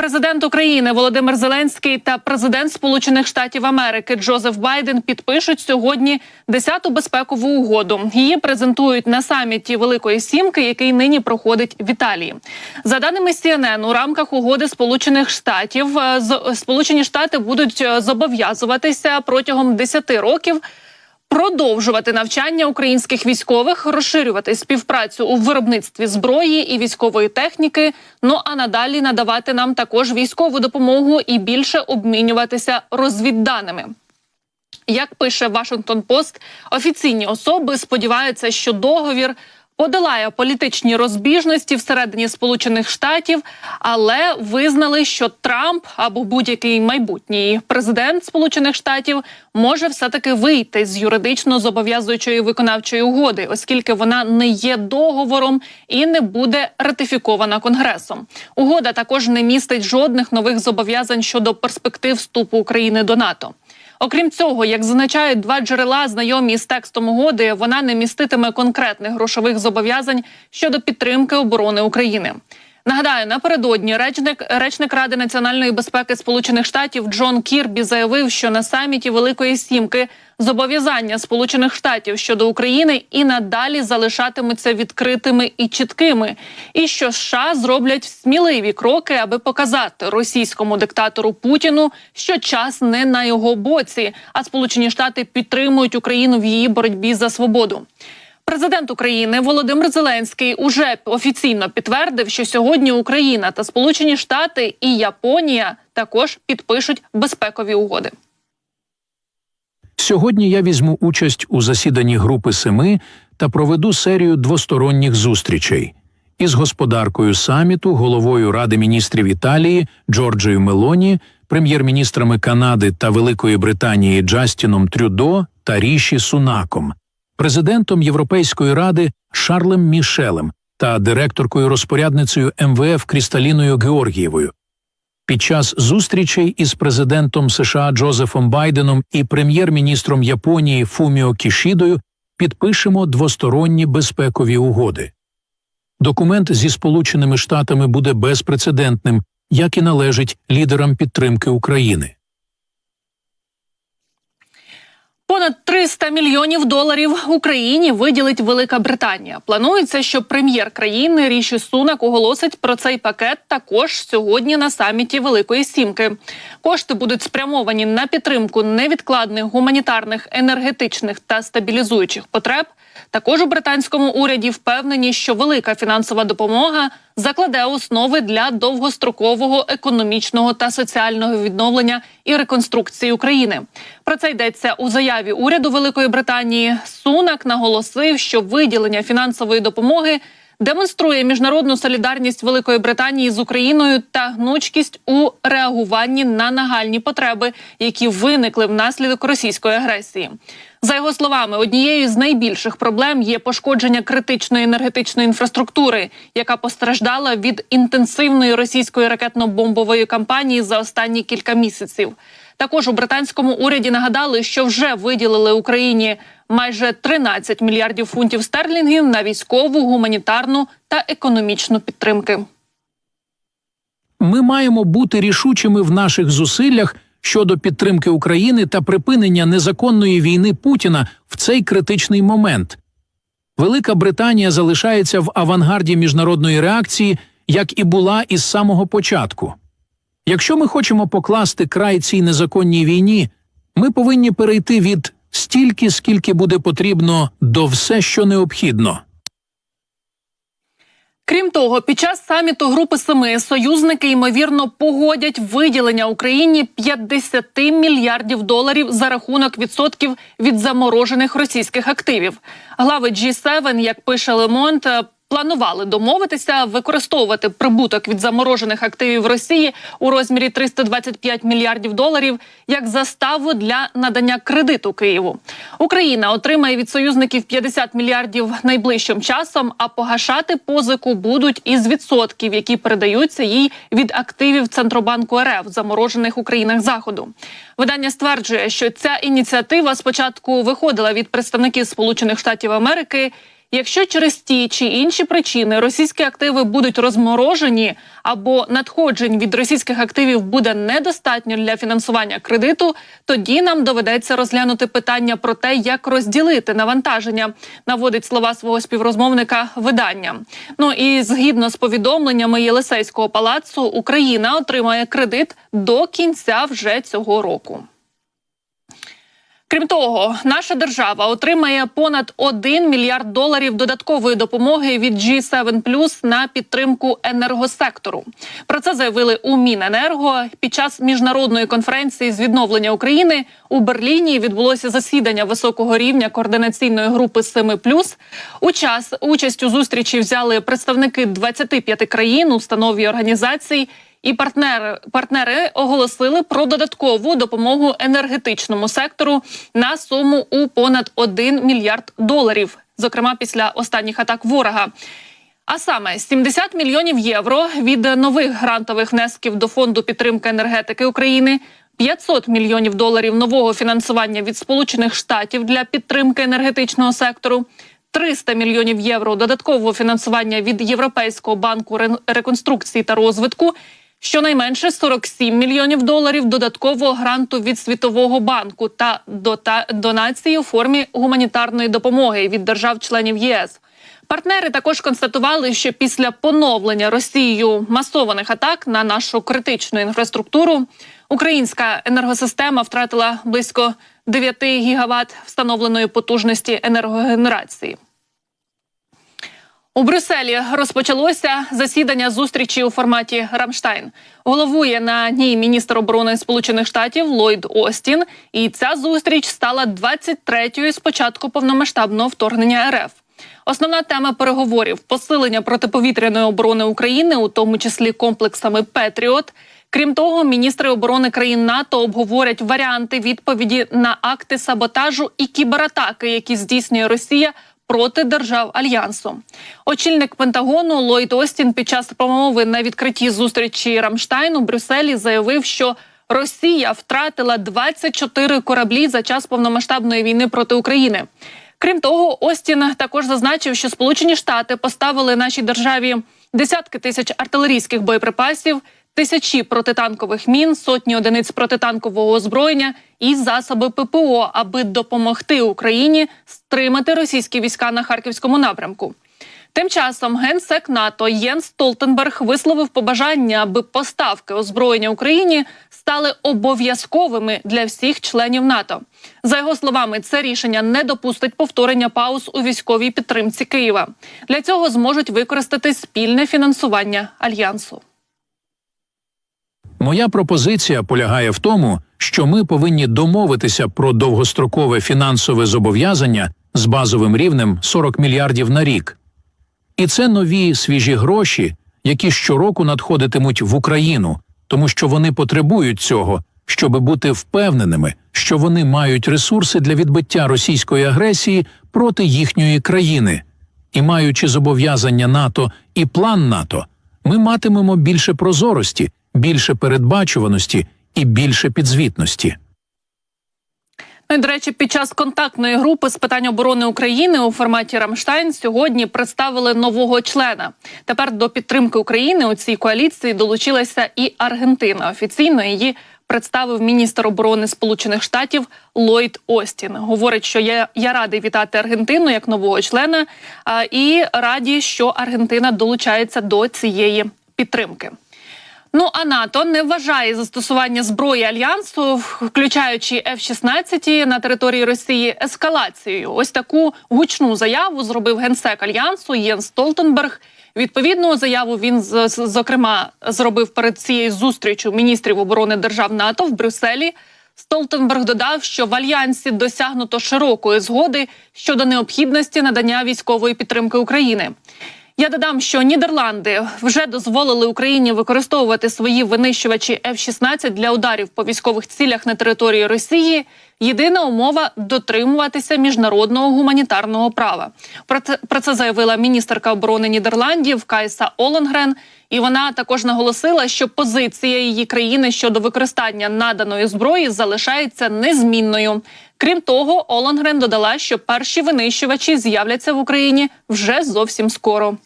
Президент України Володимир Зеленський та президент Сполучених Штатів Америки Джозеф Байден підпишуть сьогодні 10-ту безпекову угоду. Її презентують на саміті Великої Сімки, який нині проходить в Італії. За даними CNN, у рамках угоди Сполучених Штатів е, Сполучені Штати будуть е, зобов'язуватися протягом 10 років продовжувати навчання українських військових, розширювати співпрацю у виробництві зброї і військової техніки. Ну а надалі надавати нам також військову допомогу і більше обмінюватися розвідданими. Як пише Вашингтон Пост, офіційні особи сподіваються, що договір подолає політичні розбіжності всередині Сполучених Штатів, але визнали, що Трамп або будь-який майбутній президент Сполучених Штатів може все таки вийти з юридично зобов'язуючої виконавчої угоди, оскільки вона не є договором і не буде ратифікована конгресом. Угода також не містить жодних нових зобов'язань щодо перспектив вступу України до НАТО. Окрім цього, як зазначають два джерела, знайомі з текстом угоди, вона не міститиме конкретних грошових зобов'язань щодо підтримки оборони України. Нагадаю, напередодні речник речник Ради національної безпеки Сполучених Штатів Джон Кірбі заявив, що на саміті Великої Сімки зобов'язання Сполучених Штатів щодо України і надалі залишатимуться відкритими і чіткими, і що США зроблять сміливі кроки, аби показати російському диктатору Путіну, що час не на його боці, а Сполучені Штати підтримують Україну в її боротьбі за свободу. Президент України Володимир Зеленський уже офіційно підтвердив, що сьогодні Україна та Сполучені Штати і Японія також підпишуть безпекові угоди. Сьогодні я візьму участь у засіданні Групи Семи та проведу серію двосторонніх зустрічей із господаркою саміту, головою Ради міністрів Італії Джорджею Мелоні, прем'єр-міністрами Канади та Великої Британії Джастіном Трюдо та Ріші Сунаком, президентом Європейської ради Шарлем Мішелем та директоркою розпорядницею МВФ Крісталіною Георгієвою. Під час зустрічей із президентом США Джозефом Байденом і прем'єр-міністром Японії Фуміо Кішідою підпишемо двосторонні безпекові угоди. Документ зі Сполученими Штатами буде безпрецедентним, як і належить лідерам підтримки України. Понад 300 мільйонів доларів Україні виділить Велика Британія. Планується, що прем'єр країни Ріші Сунак оголосить про цей пакет також сьогодні на саміті Великої Сімки. Кошти будуть спрямовані на підтримку невідкладних гуманітарних, енергетичних та стабілізуючих потреб. Також у британському уряді впевнені, що велика фінансова допомога закладе основи для довгострокового економічного та соціального відновлення і реконструкції України. Про це йдеться у заяві уряду Великої Британії. Сунак наголосив, що виділення фінансової допомоги демонструє міжнародну солідарність Великої Британії з Україною та гнучкість у реагуванні на нагальні потреби, які виникли внаслідок російської агресії. За його словами, однією з найбільших проблем є пошкодження критичної енергетичної інфраструктури, яка постраждала від інтенсивної російської ракетно-бомбової кампанії за останні кілька місяців. Також у британському уряді нагадали, що вже виділили Україні майже 13 мільярдів фунтів стерлінгів на військову, гуманітарну та економічну підтримки. Ми маємо бути рішучими в наших зусиллях щодо підтримки України та припинення незаконної війни Путіна в цей критичний момент. Велика Британія залишається в авангарді міжнародної реакції, як і була із самого початку. Якщо ми хочемо покласти край цій незаконній війні, ми повинні перейти від стільки, скільки буде потрібно, до все, що необхідно. Крім того, під час саміту Групи Семи союзники ймовірно погодять виділення Україні 50 мільярдів доларів за рахунок відсотків від заморожених російських активів. Глави G7, як пише Лемонт, планували домовитися використовувати прибуток від заморожених активів Росії у розмірі 325 мільярдів доларів як заставу для надання кредиту Києву. Україна отримає від союзників 50 мільярдів найближчим часом, а погашати позику будуть із відсотків, які передаються їй від активів Центробанку РФ, заморожених у країнах заходу. Видання стверджує, що ця ініціатива спочатку виходила від представників Сполучених Штатів Америки Якщо через ті чи інші причини російські активи будуть розморожені або надходжень від російських активів буде недостатньо для фінансування кредиту, тоді нам доведеться розглянути питання про те, як розділити навантаження, наводить слова свого співрозмовника видання. Ну і згідно з повідомленнями Єлисейського палацу, Україна отримає кредит до кінця вже цього року. Крім того, наша держава отримає понад 1 мільярд доларів додаткової допомоги від G7+, на підтримку енергосектору. Про це заявили у Міненерго під час міжнародної конференції з відновлення України у Берліні. Відбулося засідання високого рівня координаційної групи 7+. У час участь у зустрічі взяли представники 25 країн, установ і організацій. І партнери партнери оголосили про додаткову допомогу енергетичному сектору на суму у понад 1 мільярд доларів, зокрема після останніх атак ворога. А саме 70 мільйонів євро від нових грантових внесків до фонду підтримки енергетики України. 500 мільйонів доларів нового фінансування від Сполучених Штатів для підтримки енергетичного сектору, 300 мільйонів євро додаткового фінансування від Європейського банку ре- реконструкції та розвитку, щонайменше 47 мільйонів доларів додаткового гранту від Світового банку та дота- донації у формі гуманітарної допомоги від держав-членів ЄС. Партнери також констатували, що після поновлення Росією масованих атак на нашу критичну інфраструктуру українська енергосистема втратила близько 9 гігават встановленої потужності енергогенерації. У Брюсселі розпочалося засідання зустрічі у форматі Рамштайн. Головує на ній міністр оборони Сполучених Штатів Ллойд Остін. І ця зустріч стала 23-ю з початку повномасштабного вторгнення РФ. Основна тема переговорів посилення протиповітряної оборони України, у тому числі комплексами Петріот. Крім того, міністри оборони країн НАТО обговорять варіанти відповіді на акти саботажу і кібератаки, які здійснює Росія проти держав альянсу. Очільник Пентагону Ллойд Остін під час промови на відкритті зустрічі Рамштайн у Брюсселі заявив, що Росія втратила 24 кораблі за час повномасштабної війни проти України. Крім того, Остін також зазначив, що Сполучені Штати поставили нашій державі десятки тисяч артилерійських боєприпасів, тисячі протитанкових мін, сотні одиниць протитанкового озброєння і засоби ППО, аби допомогти Україні стримати російські війська на харківському напрямку. Тим часом генсек НАТО Єнс Столтенберг висловив побажання, аби поставки озброєння Україні стали обов'язковими для всіх членів НАТО. За його словами, це рішення не допустить повторення пауз у військовій підтримці Києва. Для цього зможуть використати спільне фінансування альянсу. Моя пропозиція полягає в тому, що ми повинні домовитися про довгострокове фінансове зобов'язання з базовим рівнем 40 мільярдів на рік. І це нові свіжі гроші, які щороку надходитимуть в Україну, тому що вони потребують цього, щоб бути впевненими, що вони мають ресурси для відбиття російської агресії проти їхньої країни. І маючи зобов'язання НАТО і план НАТО, ми матимемо більше прозорості, більше передбачуваності і більше підзвітності. Ну і, до речі, під час контактної групи з питань оборони України у форматі Рамштайн сьогодні представили нового члена. Тепер до підтримки України у цій коаліції долучилася і Аргентина. Офіційно її представив міністр оборони Сполучених Штатів Ллойд Остін. Говорить, що я, я радий вітати Аргентину як нового члена, а, і раді, що Аргентина долучається до цієї підтримки. Ну а НАТО не вважає застосування зброї альянсу, включаючи F-16 на території Росії, ескалацією. Ось таку гучну заяву зробив генсек альянсу Єн Столтенберг. Відповідну заяву він зокрема зробив перед цією зустрічю міністрів оборони держав НАТО в Брюсселі. Столтенберг додав, що в альянсі досягнуто широкої згоди щодо необхідності надання військової підтримки України. Я додам, що Нідерланди вже дозволили Україні використовувати свої винищувачі F-16 для ударів по військових цілях на території Росії. Єдина умова дотримуватися міжнародного гуманітарного права. Про це про це заявила міністерка оборони Нідерландів Кайса Оленгрен. І вона також наголосила, що позиція її країни щодо використання наданої зброї залишається незмінною. Крім того, Оленгрен додала, що перші винищувачі з'являться в Україні вже зовсім скоро.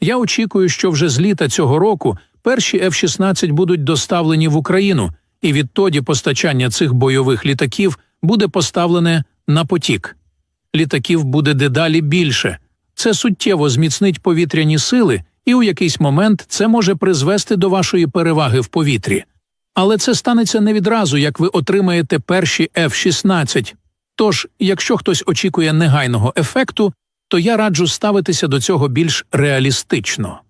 Я очікую, що вже з літа цього року перші F-16 будуть доставлені в Україну, і відтоді постачання цих бойових літаків буде поставлене на потік. Літаків буде дедалі більше. Це суттєво зміцнить повітряні сили, і у якийсь момент це може призвести до вашої переваги в повітрі. Але це станеться не відразу, як ви отримаєте перші F-16. Тож, якщо хтось очікує негайного ефекту, то я раджу ставитися до цього більш реалістично.